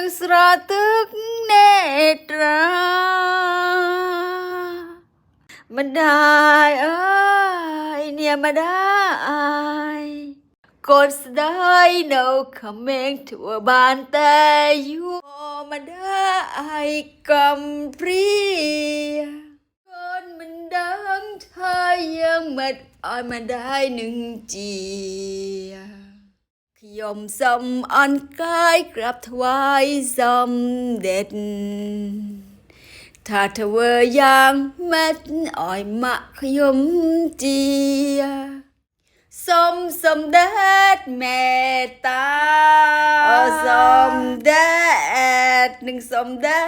งสระตึกเนตรามันได้เอ้ยเนี่ยมาได้กดสดายเนาขเมงทั่วบ้านแต่ยู่มาได้กำพรีคนมันดังเธอยังมัดออนมาได้หนึ่งจี ขยมสมอ่อนกายกราบถวายสมเด็จถ้าเธอวอยางเม็ดอ่อยมะขยมเจียสมสมเด็จแม่ตาสมเด็จหนึ่งสมเด็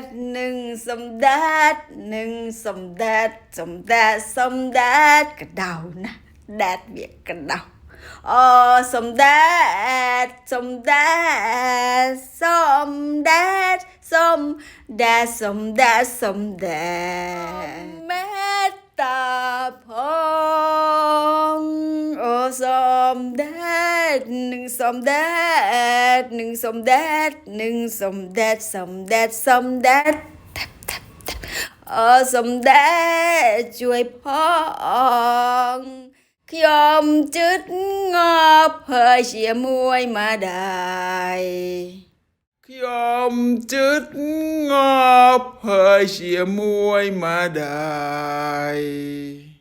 จหนึ่งสมเด็จหนึ่งสมเด็จสมเด็จสมเด็จกระดานะแดดเบียกกระดา អូសំដែតសំដែតសំដែតសំដែតសំដែតសំដែតមេត្តាផងអូសំដែតនឹងសំដែតនឹងសំដែតនឹងសំដែតសំដែតសំដែតតាប់តាប់តាប់អូសំដែតជួយផងខ្ញុំជិត งอบเผยเชียมวยมาได้ยอมจุดงอบเผยเชียมวยมาได้